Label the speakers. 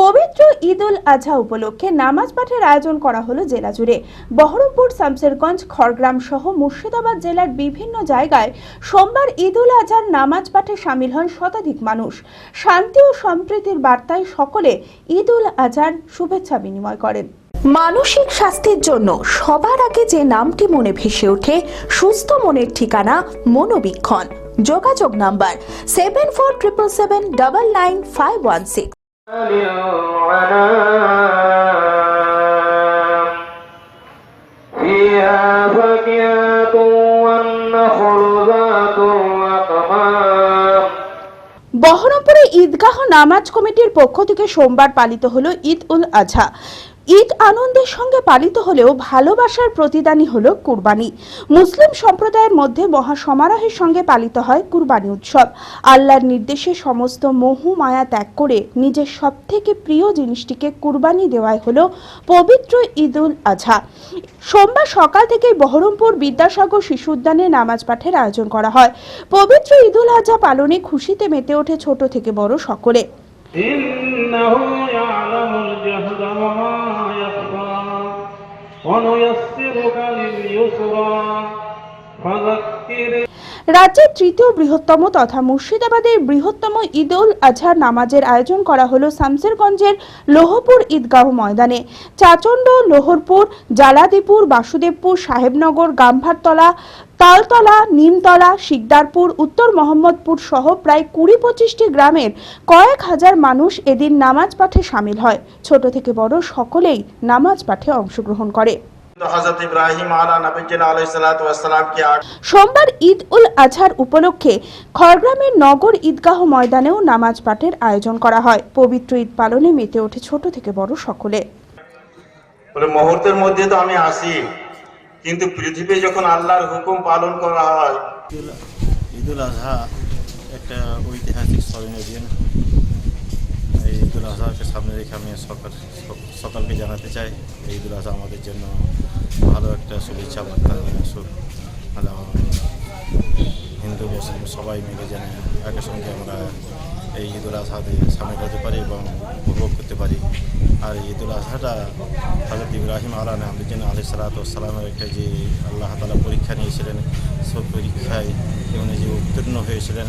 Speaker 1: পবিত্র ঈদ উল আজহা উপলক্ষে নামাজ পাঠের আয়োজন করা হলো জেলা জুড়ে। বহরমপুর শামসেরগঞ্জ, খড়গ্রাম সহ মুর্শিদাবাদ জেলার বিভিন্ন জায়গায় সোমবার ঈদ উল আজহার নামাজ পাঠে সামিল হন শতাধিক মানুষ। শান্তি ও সম্প্রীতির বার্তায় সকলে ঈদ উল আজহার শুভেচ্ছা বিনিময় করেন। মানসিক স্বাস্থ্যের জন্য সবার আগে যে নামটি মনে ভেসে ওঠে, সুস্থ মনের ঠিকানা মনোবীক্ষণ। যোগাযোগ number seven four triple
Speaker 2: seven double nine five one six
Speaker 1: বহরমপুরে ঈদগাহ নামাজ কমিটির পক্ষ থেকে সোমবার পালিত হল ঈদ উল আজহা ঈদ আনন্দের সঙ্গে পালিত হলেও ভালোবাসার প্রতিদানই হল কুরবানি। মুসলিম সম্প্রদায়ের মধ্যে মহা সমারোহের সঙ্গে পালিত হয় কুরবানি উৎসব। আল্লাহর নির্দেশে সমস্ত মোহ মায়া ত্যাগ করে নিজের সবথেকে প্রিয় জিনিসটিকে কুরবানি দেওয়াই হলো পবিত্র ঈদ উল আজহা সোমবার সকাল থেকেই বহরমপুর বিদ্যাসাগর শিশু উদ্যানে নামাজ পাঠের আয়োজন করা হয়। পবিত্র ঈদ উল আজহা পালনে খুশিতে মেতে ওঠে ছোট থেকে বড় সকলে।
Speaker 2: إنه يعلم الجهد وما يخفى ونيسرك لليسرى فذكر
Speaker 1: রাজ্যের তৃতীয় বৃহত্তম তথা মুর্শিদাবাদের বৃহত্তম ঈদ উল আজহার নামাজের আয়োজন করা হলো শামসেরগঞ্জের লোহপুর ঈদগাহ ময়দানে চাচণ্ড লোহরপুর জালাদিপুর বাসুদেবপুর সাহেবনগর গাম্ভারতলা তালতলা নিমতলা শিকদারপুর উত্তর মোহাম্মদপুর সহ প্রায় কুড়ি পঁচিশটি গ্রামের কয়েক হাজার মানুষ এদিন নামাজ পাঠে সামিল হয়। ছোট থেকে বড় সকলেই নামাজ পাঠে অংশগ্রহণ করে। সোমবার ঈদ উল আজহার উপলক্ষে খড়গ্রামের নগর ঈদগাহ ময়দানেও নামাজ পাঠের আয়োজন করা হয়। পবিত্র ঈদ পালনে মেতে ওঠে ছোট থেকে বড় সকলে।
Speaker 3: মুহূর্তের মধ্যে তো আমি আসি। কিন্তু পৃথিবী যখন আল্লাহর হুকুম পালন করা হয়,
Speaker 4: ঈদুল আজহা একটা ঐতিহাসিক স্মরণীয় দিন। এই ঈদুল আজহাকে সামনে রেখে আমি সকাল সকালকে জানাতে চাই, এই ঈদুল আজহা আমাদের জন্য ভালো একটা শুভেচ্ছা বার্তা। হিন্দু, মুসলিম সবাই মিলে যেন একই সঙ্গে আমরা এই ঈদুল আজহাতে সামিল করতে পারি এবং উপভোগ করতে পারি। আর ঈদুল আজহাটা হজরত ইব্রাহিম আলান আহমদিন আলি সালাতামের একটা যে আল্লাহ তালা পরীক্ষা নিয়েছিলেন, সব পরীক্ষায় উনি যে উত্তীর্ণ হয়েছিলেন